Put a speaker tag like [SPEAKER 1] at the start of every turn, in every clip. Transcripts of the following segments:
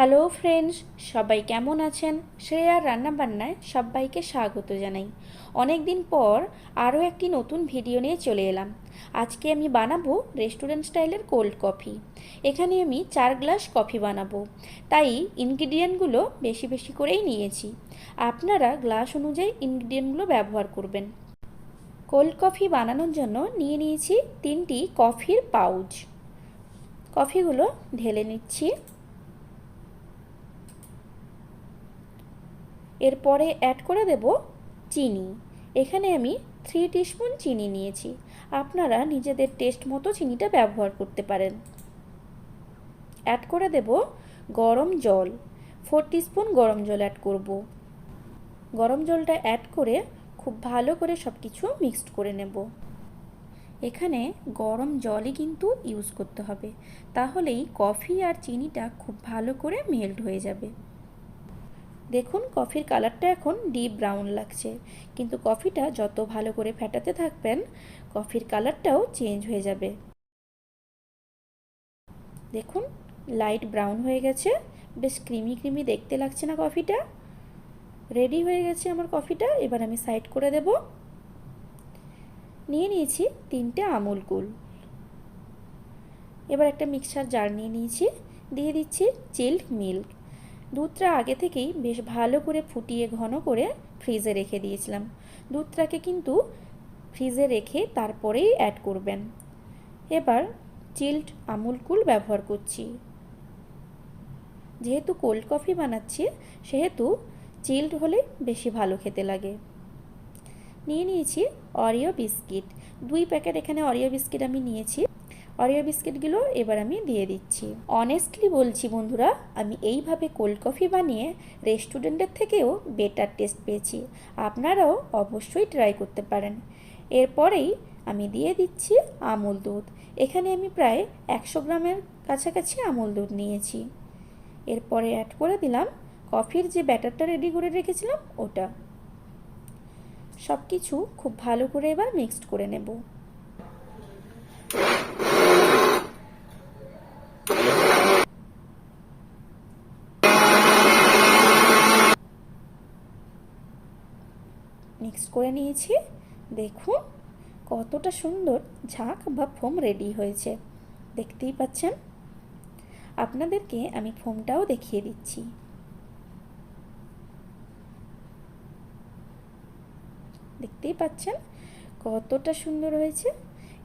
[SPEAKER 1] Hello friends, সবাই কেমন আছেন? শ্রেয়ার রান্নাবান্নায় সবাইকে স্বাগত জানাই। অনেক দিন পর আরও একটি নতুন ভিডিও নিয়ে চলে এলাম। আজকে আমি বানাবো রেস্টুরেন্ট স্টাইলের কোল্ড কফি। এখানে আমি চার গ্লাস কফি বানাবো। তাই ইনগ্রিডিয়েন্টগুলো বেশি বেশি করেই নিয়েছি। আপনারা গ্লাস অনুযায়ী ইনগ্রিডিয়েন্টগুলো ব্যবহার করবেন। কোল্ড কফি বানানোর জন্য নিয়ে নিয়েছি তিনটি কফির পাউচ। কফিগুলো ঢেলে নিচ্ছি। এরপরে অ্যাড করে দেব চিনি। এখানে আমি থ্রি টিস্পুন চিনি নিয়েছি। আপনারা নিজেদের টেস্ট মতো চিনিটা ব্যবহার করতে পারেন। অ্যাড করে দেব গরম জল। ফোর টিস্পুন গরম জল অ্যাড করব। গরম জলটা অ্যাড করে খুব ভালো করে সব কিছু মিক্সড করে নেব। এখানে গরম জলই কিন্তু ইউজ করতে হবে। তাহলেই কফি আর চিনিটা খুব ভালো করে মেল্ট হয়ে যাবে। দেখুন, কফির কালারটা এখন ডিপ ব্রাউন লাগছে। কিন্তু কফিটা যত ভালো করে ফেটাতে থাকবেন, কফির কালারটাও চেঞ্জ হয়ে যাবে। দেখুন, লাইট ব্রাউন হয়ে গেছে। বেশ ক্রিমি ক্রিমি দেখতে লাগছে না কফিটা? রেডি হয়ে গেছে আমার কফিটা। এবার আমি সাইড করে দেব। নিয়ে নিয়েছি তিনটে আমুল কুল। এবার একটা মিক্সার জার নিয়ে নিয়েছি। দিয়ে দিচ্ছি চিল্ড মিল্ক। দুধটা আগে থেকেই বেশ ভালো করে ফুটিয়ে ঘন করে ফ্রিজে রেখে দিয়েছিলাম। দুধটাকে কিন্তু ফ্রিজে রেখে তারপরেই অ্যাড করবেন। এবার চিল্ড আমুল কুল ব্যবহার করছি। যেহেতু কোল্ড কফি বানাচ্ছি, সেহেতু চিল্ড হলে বেশি ভালো খেতে লাগে। নিয়ে নিয়েছি অরিও বিস্কিট দুই প্যাকেট এখানে অরিও বিস্কিট আমি নিয়েছি। অরিও বিস্কিটগুলো এবার আমি দিয়ে দিচ্ছি। অনেস্টলি বলছি বন্ধুরা, আমি এইভাবে কোল্ড কফি বানিয়ে রেস্টুরেন্টের থেকেও বেটার টেস্ট পেয়েছি। আপনারাও অবশ্যই ট্রাই করতে পারেন। এরপরেই আমি দিয়ে দিচ্ছি আমুল দুধ। এখানে আমি প্রায় একশো গ্রামের কাছাকাছি আমুল দুধ নিয়েছি। এরপরে অ্যাড করে দিলাম কফির যে ব্যাটারটা রেডি করে রেখেছিলাম, ওটা। সব কিছু খুব ভালো করে এবার মিক্সড করে নেব। মিক্স করে নিয়েছি। দেখুন, কতটা সুন্দর ঝাঁক বা ফোম রেডি হয়েছে। দেখতেই পাচ্ছেন? আপনাদেরকে আমি ফোমটাও দেখিয়ে দিচ্ছি। দেখতেই পাচ্ছেন? কতটা সুন্দর হয়েছে।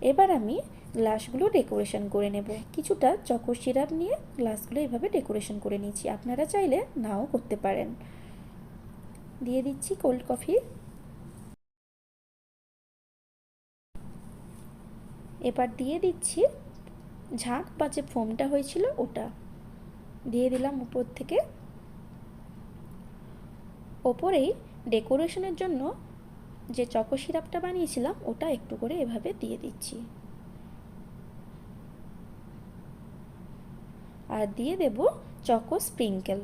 [SPEAKER 1] এবার আমি গ্লাসগুলো ডেকোরেশন করে নেব। কিছুটা চকো সিরাপ নিয়ে গ্লাসগুলো এভাবে ডেকোরেশন করে নিয়েছি। আপনারা চাইলে নাও করতে পারেন। দিয়ে দিচ্ছি কোল্ড কফি। এবার দিয়ে দিচ্ছি, ঝাঁক বা যে ফোমটা হয়েছিল ওটা। দিয়ে দিলাম উপর থেকে। ওপরেই ডেকোরেশনের জন্য যে চকো সিরাপটা বানিয়েছিলাম, ওটা একটু করে এভাবে দিয়ে দিচ্ছি। আর দিয়ে দেব চকো স্প্রিঙ্কেল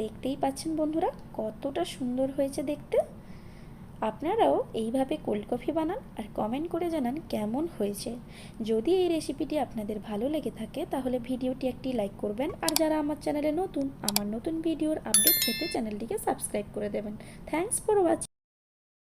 [SPEAKER 1] দেখতেই পাচ্ছেন বন্ধুরা, কতটা সুন্দর হয়েছে দেখতে। আপনারাও এইভাবে কোল্ড কফি বানান আর কমেন্ট করে জানান কেমন হয়েছে। যদি এই রেসিপিটি আপনাদের ভালো লেগে থাকে, তাহলে ভিডিওটি একটি লাইক করবেন আর যারা আমার চ্যানেলে নতুন, আমার নতুন ভিডিওর আপডেট পেতে চ্যানেলটিকে সাবস্ক্রাইব করে দেবেন। Thanks for watching